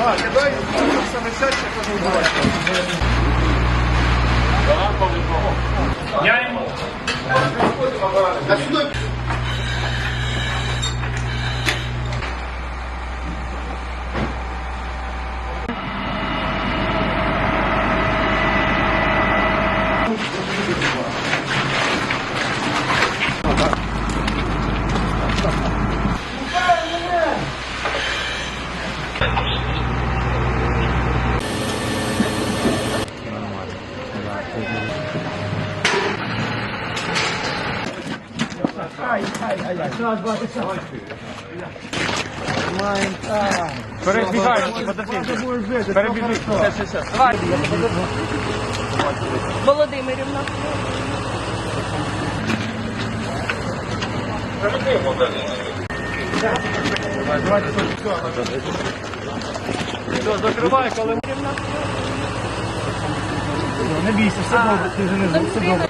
Да, кидай, саме сядь, кажу, давай. Я йому. А сюди. Перебігай, подожди. Перебіжи. Все, все, все. Давай. Володимирівна. Все, закривай, коли Не бійся, все добре, ти вже не все добре.